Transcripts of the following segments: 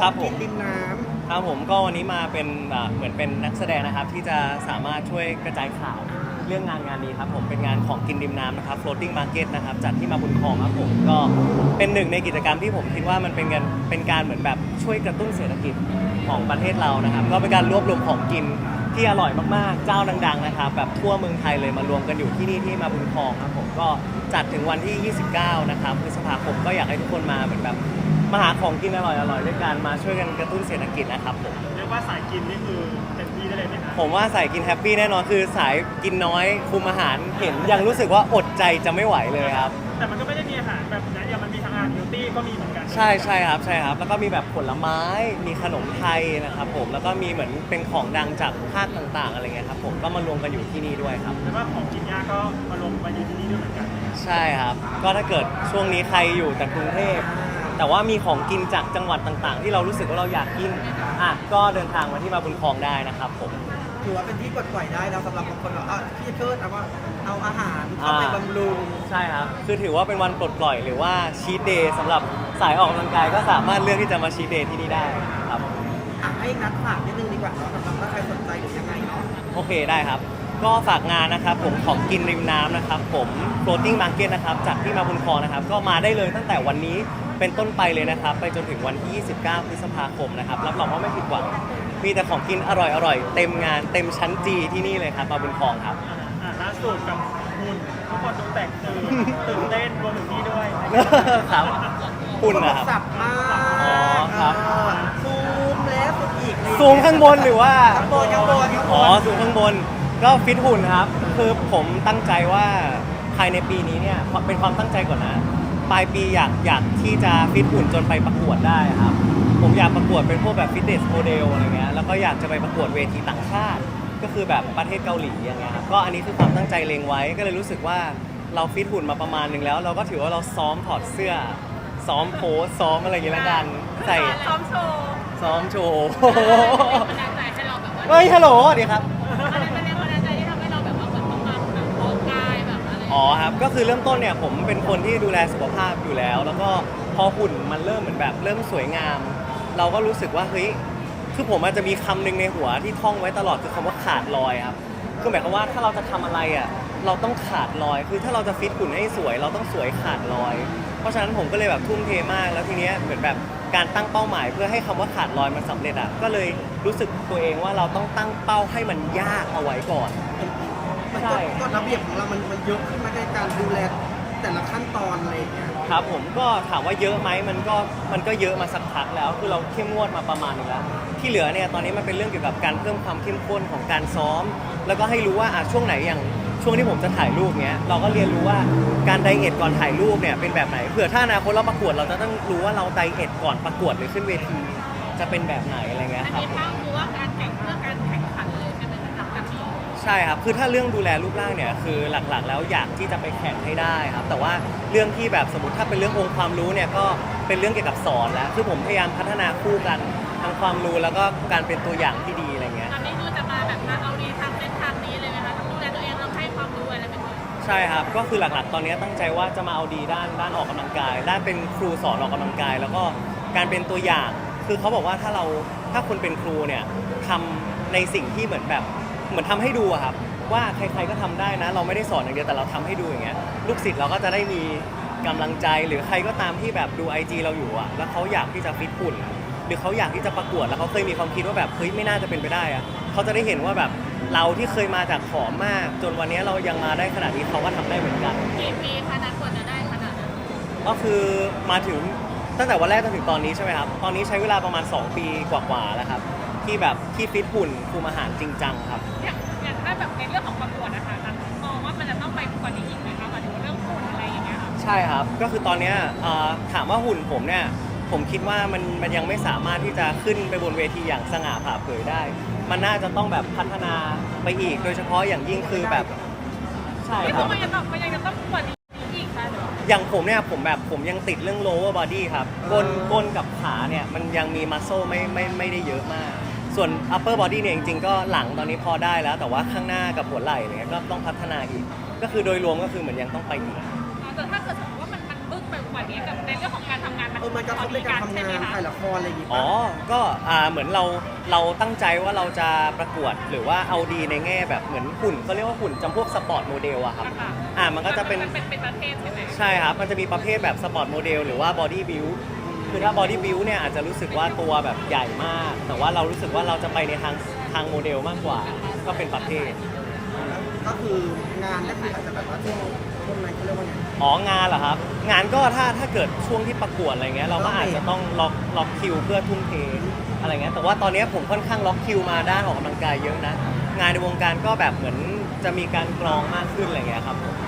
ครับผมกินริมน้ครับผมก็วันนี้มาเป็นอ่าเหมือนเป็นนักแสดงนะครับ ที่จะสามารถช่วยกระจายข่าวเรื่องงานงานนี้ครับผมเป็นงานของกินริมน้ำนะครับ floating market นะครับจัดที่มาบุญครองครับผมก็เป็นหนึ่งในกิจกรรมที่ผมคิดว่ามันเป็นเงินเป็นการเหมือนแบบช่วยกระตุ้นเศรษฐกิจของประเทศเรานะครับ ก็เป็นการรวบรวมของกินที่อร่อยมากๆ เจ้าดัง ๆ นะครับ แบบทั่วเมืองไทยเลยมารวมกันอยู่ที่นี่ที่มาบุญครองครับผมก็จัดถึงวันที่ 29 นะครับพฤษภาคมก็อยากให้ทุกคนมาเหมือนแบบ มาหาของกินอร่อยๆด้วยกันมาช่วยกันกระตุ้นเศรษฐกิจนะครับผมเรียกว่าสายกินนี่คือเต็มที่ได้เลยไหมคะผมว่าสายกินแฮปปี้แน่นอนคือสายกินน้อยคุมอาหารเห็นยังรู้สึกว่าอดใจจะไม่ไหวเลยครับ แต่มันก็ไม่ได้มีอาหารแบบนั้นอย่างมันมีทางอาหารเฮลตี้ก็มีเหมือนกันใช่ใช่ครับใช่ครับ แล้วก็มีแบบผลไม้มีขนมไทยนะครับผมแล้วก็มีเหมือนเป็นของดังจากภาคต่างๆอะไรเงี้ยครับผมก็มารวมกันอยู่ที่นี่ด้วยครับแล้วก็ของกินยากก็มาลงมาอยู่ที่นี่ด้วยเหมือนกัน ใช่ครับ ก็ถ้าเกิดช่วงนี้ใครอยู่แต่กรุงเทพ แต่ว่ามีของกินจากจังหวัดต่างๆ ที่เรารู้สึกว่าเราอยากกินอะก็เดินทางมาที่มาบุญครองได้นะครับผมำถือว่าเป็นที่ปลดปล่อยได้แล้วสำหรับบางคนแบบอะพี่เทิดเอาว่าเอาอาหารเข้าไปอ่าบำรุง ใช่ครับ คือถือว่าเป็นวันปลดปล่อยหรือว่าชีตเดย์สำหรับสายออกกำลังกายก็สามารถเลือกที่จะมาชีตเดย์ที่นี่ได้ครับ อะให้นัดฝากนิดนึงดีกว่าเนาะสำหรับถ้าใครสนใจหรือยังไงเนาะ โอเคได้ครับ ก็ฝากงานนะครับผมของกินริมน้ำนะครับผม floating market นะครับจากที่มาบุญครองนะครับก็มาได้เลยตั้งแต่วันนี้เป็นต้นไปเลยนะครับ ไปจนถึงวันที่ 29 พฤษภาคมนะครับรับรองว่าไม่ผิดหวังมีแต่ของกินอร่อยๆเต็มงานเต็มชั้นจีที่นี่เลยครับมาบุญครองครับอ่าอ่าล่าสุดกับหุ่นทุกคนดูแตกตื่นตื่นเต้นรวมถึงนี่ด้วยครับคุณนะครับสับมากอ๋อครับเออซูมแล้วซูมอีกอะไรอย่เยซูมข้างบนหรือว่าข้างบนข้างบนข้างบนอ๋อสูงข้างบน ก็ฟิตหุ่นครับ คือผมตั้งใจว่าภายในปีนี้เนี่ยเป็นความตั้งใจก่อนนะ ปลายปีอยากอยากที่จะฟิตหุ่นจนไปประกวดได้ครับ ผมอยากประกวดเป็นพวกแบบฟิตเนสโมเดลอะไรเงี้ย แล้วก็อยากจะไปประกวดเวทีต่างชาติ ก็คือแบบประเทศเกาหลีอย่างเงี้ยครับ ก็อันนี้คือความตั้งใจเลงไว้ ก็เลยรู้สึกว่าเราฟิตหุ่นมาประมาณหนึ่งแล้ว เราก็ถือว่าเราซ้อมถอดเสื้อ ซ้อมโพสซ้อมอะไรอย่างเงี้ยละกัน ใส่ ซ้อมโชว์ซ้อมโชว์บันดาลใจให้เราแบบว่าเฮ้ยฮัลโหลสวัสดีครับอะไรเป็นแรงบัน ครับก็คือเริ่มต้นเนี่ยผมเป็นคนที่ดูแลสุขภาพอยู่แล้ว แล้วก็พอหุ่นมันเริ่มเหมือนแบบเริ่มสวยงาม เราก็รู้สึกว่าเฮ้ยคือผมอาจจะมีคำหนึ่งในหัวที่ท่องไว้ตลอดคือคำว่าขาดรอยครับคือหมายความว่าถ้าเราจะทำอะไรอะเราต้องขาดรอย คือถ้าเราจะฟิตหุ่นให้สวย เราต้องสวยขาดรอย เพราะฉะนั้นผมก็เลยแบบทุ่มเทมากแล้วทีเนี้ยเหมือนแบบการตั้งเป้าหมาย เพื่อให้คำว่าขาดรอยมันสำเร็จอะก็เลยรู้สึกตัวเองว่าเราต้องตั้งเป้าให้มันยากเอาไว้ก่อนมั นใช่ก็ก็ระเบียบของเรามันมันเยอะขึ้นมาในการดูแลแต่ละขั้นตอนอะไรอย่างเงี้ยครับผมก็ถามว่าเยอะไหมมันก็มันก็เยอะมาสักพักแล้วคือเราเข้มงวดมาประมาณหนึงแล้ว ที่เหลือเนี่ยตอนนี้มันเป็นเรื่องเกี่ยวกับการเพิ่มความเข้มข้นของการซ้อม แล้วก็ให้รู้ว่าอะช่วงไหนอย่างช่วงที่ผมจะถ่ายรูปเนี้ยเราก็เรียนรู้ว่าการไดเอทก่อนถ่ายรูปเนี่ยเป็นแบบไหนเผื่อถ้าอนาคตเราประกวดเราจะต้องรู้ว่าเราไดเอทก่อนประกวดหรือขึ้นเวทีจะเป็นแบบไหนอะไรเงี้ยอันครับนี้ผม ภาพคือว่าการแข่งเพื่อการแข่ง ช่ครับ คือถ้าเรื่องดูแลรูปร่างเนี่ยคือหลักๆ แล้วอยากที่จะไปแข่งให้ได้ครับ แต่ว่าเรื่องที่แบบสมมติถ้าเป็นเรื่ององค์ความรู้เนี่ยก็เป็นเรื่องเกี่ยวกับสอนแล้ว คือผมพยายามพัฒนาคู่กันทั้งความรู้แล้วก็การเป็นตัวอย่างที่ดีอะไรเงี้ย ตอนนี้คือจะมาแบบมาเอาดีทางเส้นทางนี้เลยไหมคะต้องดูแลตัวเองต้องให้ความรู้อะไรเป็นต้นใช่ครับ ก็คือหลักๆ ตอนนี้ตั้งใจว่าจะมาเอาดีด้านด้านออกกำลังกาย ด้านเป็นครูสอนออกกำลังกาย แล้วก็การเป็นตัวอย่าง คือเขาบอกว่าถ้าเราถ้าคนเป็นครูเนี่ยทำในสิ่งที่เหมือนแบบ เหมือนทำให้ดูอะครับ ว่าใครๆก็ทำได้นะ เราไม่ได้สอนอย่างเดียวแต่เราทำให้ดูอย่างเงี้ยลูกศิษย์เราก็จะได้มีกำลังใจหรือใครก็ตามที่แบบดู IG เราอยู่อะแล้วเขาอยากที่จะฟิตหุ่นหรือเขาอยากที่จะประกวดแล้วเขาเคยมีความคิดว่าแบบเฮ้ยไม่น่าจะเป็นไปได้อะเขาจะได้เห็นว่าแบบเราที่เคยมาจากผอมมาก จนวันนี้เรายังมาได้ขนาดนี้เขาก็ทำได้เหมือนกัน กี่ปีคะนัดกว่าจะได้ขนาดนั้นก็คือมาถึงตั้งแต่วันแรกจนถึงตอนนี้ใช่ไหมครับ ตอนนี้ใช้เวลาประมาณ 2 ปีกว่าๆแล้วครับ ที่แบบที่ฟิตหุ่นคุมอาหารจริงจังครับ อย่างอย่างถ้าแบบในเรื่องของประกวดนะคะนัดมองว่ามันจะต้องไปกว่านี้อีกไหมคะหมายถึงว่าเรื่องฝุ่นอะไรอย่างเงี้ยค่ะใช่ครับ ก็คือตอนเนี้ยเอ่อถามว่าหุ่นผมเนี่ย ผมคิดว่ามันมันยังไม่สามารถที่จะขึ้นไปบนเวทีอย่างสง่าผ่าเผยได้ มันน่าจะต้องแบบพัฒนาไปอีก โดยเฉพาะอย่างยิ่งคือแบบใช่ไม่คต้รัองบมันยังต้องมันยังจะต้องกว่านี้อีกค่ะเดี๋ยวอย่างผมเนี่ยผมแบบผมยังติดเรื่อง lower body ครับก้นก้นกับขาเนี่ย มันยังมี muscle ไม่ไม่ไม่ได้เยอะมาก ส่วน upper body เนี่ยจริงๆ ก็หลังตอนนี้พอได้แล้ว แต่ว่าข้างหน้ากับหัวไหล่อะไรเงี้ยก็ต้องพัฒนาอีก ก็คือโดยรวมก็คือเหมือนยังต้องไปอีกแต่ถ้าเกิดสมมติว่ามันมันบึ้งไปกว่าอย่างเงี้ยกับในเรื่องของการทำงานมันเออมันกระทบในการทำงานใช่ไหมคะถ่ายละครอะไรอย่างงี้อ๋ปะอก็อ่าเหมือนเราเราตั้งใจว่าเราจะประกวดหรือว่าเอาดีในแง่แบบเหมือนหุ่นเขาเรียกว่าหุ่นจำพวกสปอร์ตโมเดลอะครับค่ะอ่ามันก็จะเป็น มันเป็นเป็นประเภทใช่ไหม ใช่ครับ มันจะมีประเภทแบบสปอร์ตโมเดลหรือว่าบอดี้บิว คือถ้าบอดี้บิวเนี่ยอาจจะรู้สึกว่าตัวแบบใหญ่มาก แต่ว่าเรารู้สึกว่าเราจะไปในทางทางโมเดลมากกว่า ก็เป็นประเภท ก็คืองานก็คืออาจจะแบบว่าช่วงช่วงนั้นเขาเรียกว่าไงอ๋องานเหรอครับ งานก็ถ้าถ้าเกิดช่วงที่ประกวดอะไรเงี้ยเราก็อาจจะต้องล็อกล็อกคิว เพื่อทุ่มเทอะไรเงี้ยแต่ว่าตอนเนี้ยผมค่อนข้างล็อกคิว มาด้านออกกำลังกายเยอะนะ งานในวงการก็แบบเหมือนจะมีการกรองมากขึ้นอะไรเงี้ยครับใน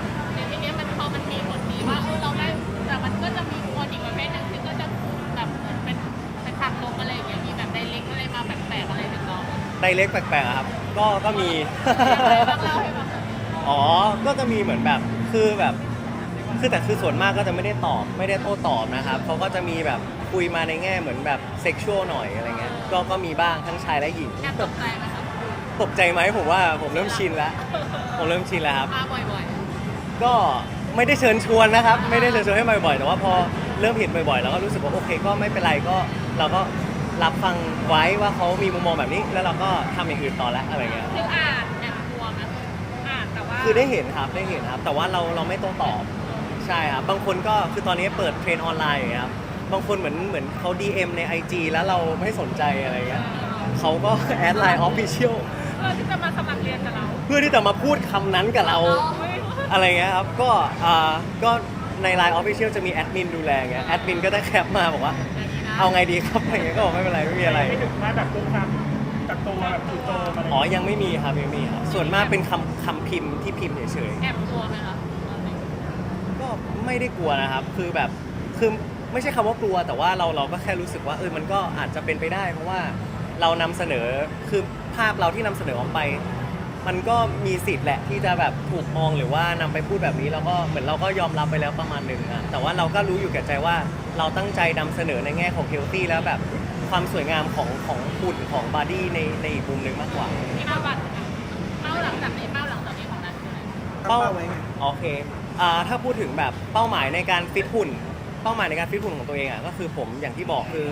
ไดเล็กแปลกๆอะครับ ก็ก็มีอะไรบ้างเล่าให้ฟังหน่อยอ๋อ ก็จะมีเหมือนแบบคือแบบ คือแต่คือส่วนมากก็จะไม่ได้ตอบไม่ได้โต้ตอบนะครับเขาก็จะมีแบบคุยมาในแง่เหมือนแบบเซ็กชวลหน่อยอะไรเงี้ยก็ก็มีบ้างทั้งชายและหญิง แอบตกใจไหมคะตกใจไหมผมว่าผมเริ่มชินแล้วผมเริ่มชินแล้วครับ มาบ่อยก็ไม่ได้เชิญชวนนะครับ ไม่ได้เชิญชวนให้มาบ่อยๆแต่ว่าพอเริ่มเห็นบ่อยๆ แล้วก็รู้สึกว่าโอเคก็ไม่เป็นไรก็เราก็ รับฟังไว้ว่าเขามีมุมมองแบบนี้ แล้วเราก็ทำอย่างอื่นต่อแล้วอะไรเงี้ยๆคืออ่านแอบกลัวไหมอ่านแต่ว่าคือได้เห็นครับได้เห็นครับ แต่ว่าเราเราไม่โต้ตอบใช่ครับบางคนก็คือตอนนี้เปิดเทรนออนไลน์อย่างเงี้ยครับบางคนเหมือนเหมือนเขา DM ใน IG แล้วเราไม่สนใจอะไรเงี้ยเขาก็ แอดไลน์ออฟฟิเชียลเพื่อที่จะมาสมัครเรียนกับเราเพื่อที่จะมาพูดคำนั้นกับเรา เฮ้ยอะไรเงี้ยครับ ก็อ่าก็ใน Line Official จะมีแอดมินดูแลเงี้ย แอดมินก็ได้แคปมาบอกว่า เอาไงดีครับอะไรเงี้ยก็บอกไม่เป็นไรไม่มีอะไร ไม่ถึงว่าแบบคุกคามกับตัวแบบจู่โจมอะไรอ๋อ ยังไม่มีครับยังไม่มีครับส่วนมากเป็นคำคำพิมพ์ที่พิมพ์เฉยแอบกลัวไหมคะตอนนี้ๆก็ไม่ได้กลัวนะครับ คือแบบคือไม่ใช่คำว่ากลัว แต่ว่าเราเราก็แค่รู้สึกว่าเออมันก็อาจจะเป็นไปได้ เพราะว่าเรานำเสนอคือภาพเราที่นำเสนอออกไป มันก็มีสิทธิ์แหละที่จะแบบถูกมองหรือว่านำไปพูดแบบนี้แล้วก็เหมือนเราก็ยอมรับไปแล้วประมาณหนึ่งอะแต่ว่าเราก็รู้อยู่แก่ใจว่าเราตั้งใจนำเสนอในแง่ของเฮลตี้แล้วแบบความสวยงามของของหุ่นของบอดี้ในในอีกมุมหนึ่งมากกว่า มีเป้าบัตรเป้าหลังจากนี้เป้าหลังจากนี้ของนัทคืออะไรตั้งเป้าไว้ไง โอเคอ่าถ้าพูดถึงแบบเป้าหมายในการฟิตหุ่น เป้าหมายในการฟิตหุ่นของตัวเองอะก็คือผมอย่างที่บอกคือ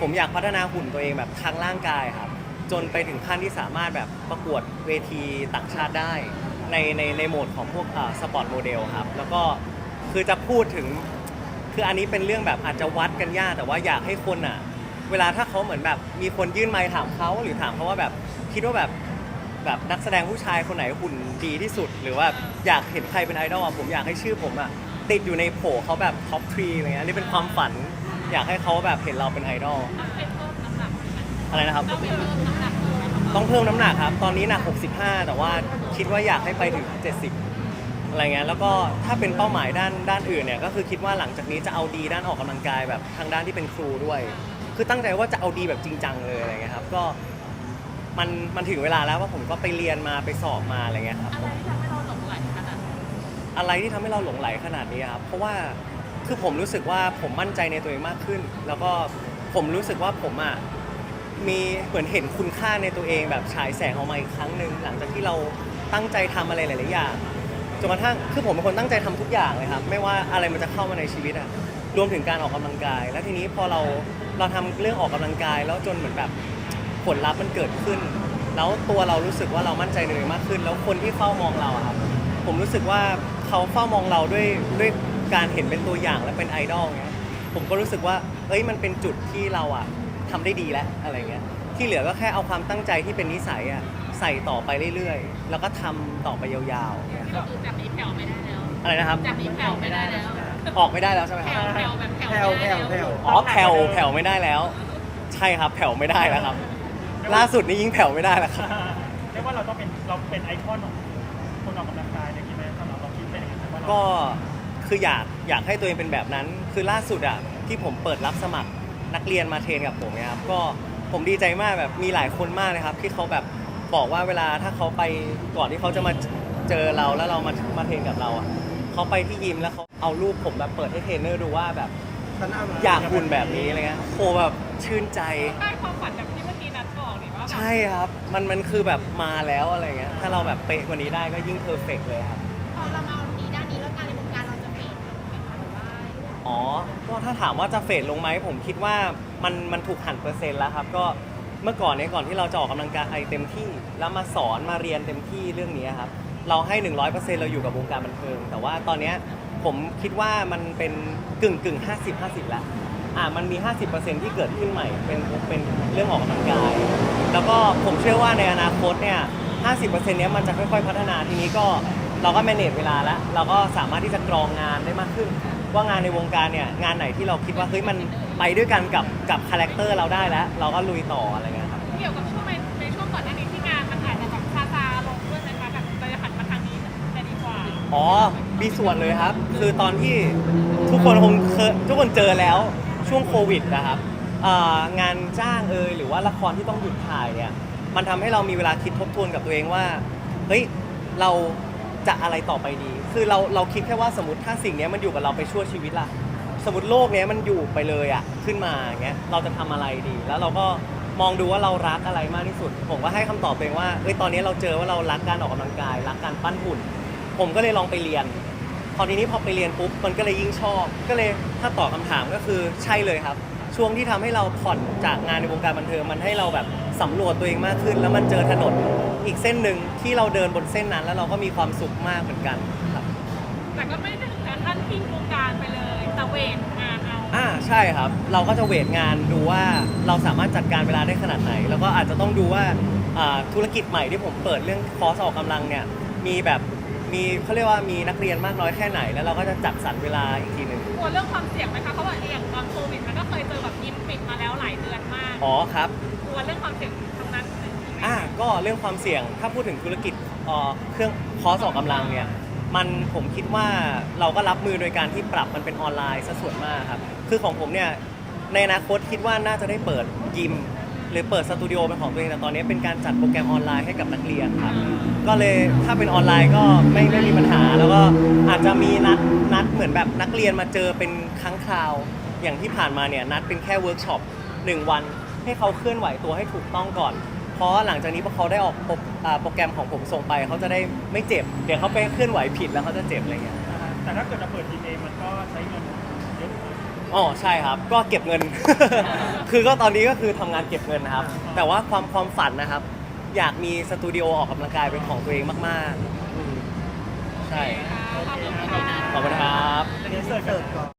ผมอยากพัฒนาหุ่นตัวเองแบบทางร่างกายครับ จนไปถึงขั้นที่สามารถแบบประกวดเวทีต่างชาติได้ ในในในโหมดของพวกสปอร์ตโมเดลครับ แล้วก็คือจะพูดถึง คืออันนี้เป็นเรื่องแบบอาจจะวัดกันยาก แต่ว่าอยากให้คนอะ เวลาถ้าเขาเหมือนแบบมีคนยื่นไมค์ถามเขาหรือถามเขาว่าแบบคิดว่าแบบแบบนักแสดงผู้ชายคนไหนหุ่นดีที่สุด หรือว่าอยากเห็นใครเป็นไอดอลผมอยากให้ชื่อผมอะติดอยู่ในโผเขาแบบท็อปทรีอะไรเงี้ยนี่เป็นความฝัน อยากให้เขาแบบเห็นเราเป็นไอดอลอะไรนะครับ ต้องไปเพิ่มน้ำหนักเลยไหมคะต้องเพิ่มน้ำหนักครับ ตอนนี้หนัก 65 แต่ว่าคิดว่าอยากให้ไปถึง 70 อะไรเงี้ย แล้วก็ถ้าเป็นเป้าหมายด้านด้านอื่นเนี่ย ก็คือคิดว่าหลังจากนี้จะเอาดีด้านออกกำลังกายแบบทางด้านที่เป็นครูด้วย คือตั้งใจว่าจะเอาดีแบบจริงจังเลยอะไรเงี้ยครับ ก็มันมันถึงเวลาแล้วว่าผมก็ไปเรียนมาไปสอบมาอะไรเงี้ยครับ อะไรที่ทำให้เราหลงไหลขนาดนั้นอะไรที่ทำให้เราหลงไหลขนาดนี้ครับ เพราะว่าคือผมรู้สึกว่าผมมั่นใจในตัวเองมากขึ้น แล้วก็ผมรู้สึกว่าผมอะ มีเหมือนเห็นคุณค่าในตัวเองแบบฉายแสงออกมาอีกครั้งหนึ่งหลังจากที่เราตั้งใจทำอะไรหลาย ๆ อย่างจนกระทั่งคือผมเป็นคนตั้งใจทำทุกอย่างเลยครับ ไม่ว่าอะไรมันจะเข้ามาในชีวิตอะรวมถึงการออกกำลังกาย แล้วทีนี้พอเราเราทำเรื่องออกกำลังกาย แล้วจนเหมือนแบบผลลัพธ์มันเกิดขึ้น แล้วตัวเรารู้สึกว่าเรามั่นใจในตัวเองมากขึ้น แล้วคนที่เฝ้ามองเราอะครับ ผมรู้สึกว่าเขาเฝ้ามองเราด้วยด้วยการเห็นเป็นตัวอย่างและเป็นไอดอลเงี้ยผมก็รู้สึกว่าเอ้ยมันเป็นจุดที่เราอะ ทำได้ดีแล้วอะไรเงี้ยที่เหลือก็แค่เอาความตั้งใจที่เป็นนิสัยอะใส่ต่อไปเรื่อยๆ แล้วก็ทำต่อไปยาวๆเงี้ยก็คือจากนี้แผ่วไม่ได้แล้วอะไรนะครับ จากนี้แผ่วไม่ได้แล้ว ออกไม่ได้แล้วใช่ไหมคแผ่รับวแผ่วแบบแผ่วแผ่วแผ่วแผ่วอ๋อแผ่วแผ่วไม่ได้แล้ว ใช่ครับ แผ่วไม่ได้แล้วครับ ล่าสุดนี้ยิ่งแผ่วไม่ได้แล้วครับ เรียกว่าเราต้องเป็นเราเป็นไอคอนของคนออกกำลังกายอย่างนี้ไหมสำหรับเราคิดเป็นอย่างนั้นไหมว่าเราก็คืออยากอยากให้ตัวเองเป็นแบบนั้น คือล่าสุดอะที่ผมเปิดรับสมัคร นักเรียนมาเทรนกับผมเนี่ยครับก็ผมดีใจมากแบบมีหลายคนมากเลยครับ ที่เขาแบบบอกว่าเวลาถ้าเขาไปก่อนที่เขาจะมาเจอเราแล้วเรามามาเทรนกับเราอะเขาไปที่ยิมแล้วเขาเอารูปผมแบบเปิดให้เทรนเนอร์ดูว่าแบบฉันเอามาอยากหุ่นแบบนี้อะไรเงี้ยโอ้แบบชื่นใจได้ความฝันแบบที่เมื่อกี้นัทบอกนี่ว่าแบบใช่ครับ มันมันคือแบบมาแล้วอะไรเงี้ยถ้าเราแบบเป๊ะกว่านี้ได้ก็ยิ่งเพอร์เฟกเลยครับ ก็ถ้าถามว่าจะเฟดลงไหมผมคิดว่ามันมันถูกหันเปอร์เซ็นต์แล้วครับก็เมื่อก่อนเนี่ยก่อนที่เราจะออกกำลังกายเต็มที่ แล้วมาสอนมาเรียนเต็มที่เรื่องนี้ครับเราให้ 100%เราอยู่กับวงการบันเทิง แต่ว่าตอนเนี้ยผมคิดว่ามันเป็นกึ่งกึ่ง50 50แล้วอ่ามันมี 50%ที่เกิดขึ้นใหม่เป็นเป็นเรื่องออกกำลังกาย แล้วก็ผมเชื่อว่าในอนาคตเนี่ย50%เนี้ยมันจะค่อยๆ พัฒนาทีนี้ก็เราก็ manage เวลาแล้ว เราก็สามารถที่จะกรองงานได้มากขึ้น ว่างานในวงการเนี่ยงานไหนที่เราคิดว่าเฮ้ยมันไปด้วยกันกับกับคาแรคเตอร์เราได้แล้ว เราก็ลุยต่ออะไรเงี้ยครับเกี่ยวกับช่วงในในช่วงก่อนหน้านี้ที่งานมันอาจจะแบบซาซาลงด้วยนะคะแบบเราจะหันมาทางนี้จะดีกว่าอ๋อมีส่วนเลยครับ คือตอนที่ทุกคนคงเคยทุกคนเจอแล้วช่วงโควิดนะครับเอ่องานจ้างเอยหรือว่าละครที่ต้องหยุดถ่ายเนี่ยมันทำให้เรามีเวลาคิดทบทวนกับตัวเองว่าเฮ้ยเราจะอะไรต่อไปดี คือเราเราคิดแค่ว่าสมมติถ้าสิ่งเนี้ยมันอยู่กับเราไปชั่วชีวิตล่ะ สมมติโลกเนี้ยมันอยู่ไปเลยอะขึ้นมาอย่างเงี้ยเราจะทำอะไรดี แล้วเราก็มองดูว่าเรารักอะไรมากที่สุด ผมก็ให้คำตอบตัวเองว่าเฮ้ยตอนนี้เราเจอว่าเรารักการออกกำลังกาย รักการปั้นหุ่น ผมก็เลยลองไปเรียน พอทีนี้พอไปเรียนปุ๊บมันก็เลยยิ่งชอบ ก็เลยถ้าตอบคำถามก็คือใช่เลยครับ ช่วงที่ทำให้เราผ่อนจากงานในวงการบันเทิงมันให้เราแบบสำรวจตัวเองมากขึ้น แล้วมันเจอถนนอีกเส้นหนึ่งที่เราเดินบนเส้นนั้น แล้วเราก็มีความสุขมากเหมือนกัน แต่ก็ไม่ได้ถึงกับขั้นทิ้งวงการไปเลยตะเวนงานเอาอ่าใช่ครับ เราก็จะเวทงานดูว่าเราสามารถจัดการเวลาได้ขนาดไหน แล้วก็อาจจะต้องดูว่าอ่าธุรกิจใหม่ที่ผมเปิดเรื่องคอร์สออกกำลังเนี่ยมีแบบมีเขาเรียกว่ามีนักเรียนมากน้อยแค่ไหน แล้วเราก็จะจัดสรรเวลาอีกทีหนึ่ง กลัวเรื่องความเสี่ยงไหมคะเพราะว่าอย่างตอนโควิดมันก็เคยเจอแบบยิมปิดมาแล้วหลายเดือนมากอ๋อครับ กลัวเรื่องความเสี่ยงตรงนั้นไหมอ่าก็เรื่องความเสี่ยงถ้าพูดถึงธุรกิจเอ่อเครื่องคอร์สออกกำลังเนี่ย มันผมคิดว่าเราก็รับมือโดยการที่ปรับมันเป็นออนไลน์ซะส่วนมากครับ คือของผมเนี่ยในอนาคตคิดว่าน่าจะได้เปิดยิม หรือเปิดสตูดิโอเป็นของตัวเองแต่ตอนนี้เป็นการจัดโปรแกรมออนไลน์ให้กับนักเรียนครับ ก็เลยถ้าเป็นออนไลน์ก็ไม่ไม่มีปัญหา แล้วก็อาจจะมีนัดนัดเหมือนแบบนักเรียนมาเจอเป็นครั้งคราว อย่างที่ผ่านมาเนี่ยนัดเป็นแค่เวิร์กช็อปหนึ่งวัน ให้เขาเคลื่อนไหวตัวให้ถูกต้องก่อน เพราะหลังจากนี้พอเขาได้ออกโปรอ่าโปรแกรมของผมส่งไป เขาจะได้ไม่เจ็บ เดี๋ยวเขาไปเคลื่อนไหวผิดแล้วเขาจะเจ็บอะไรเงี้ย แต่ถ้าเกิดจะเปิดทีมเองมันก็ใช้เงินเยอะอ๋อใช่ครับ ก็เก็บเงิน คือก็ตอนนี้ก็คือทำงานเก็บเงินนะครับ แต่ว่าความความฝันนะครับ อยากมีสตูดิโอออกกำลังกายเป็นของตัวเองมากๆอืมใช่ ขอบคุณค่ะขอบคุณครับจะเสิร์ฟเสิร์ฟก่อน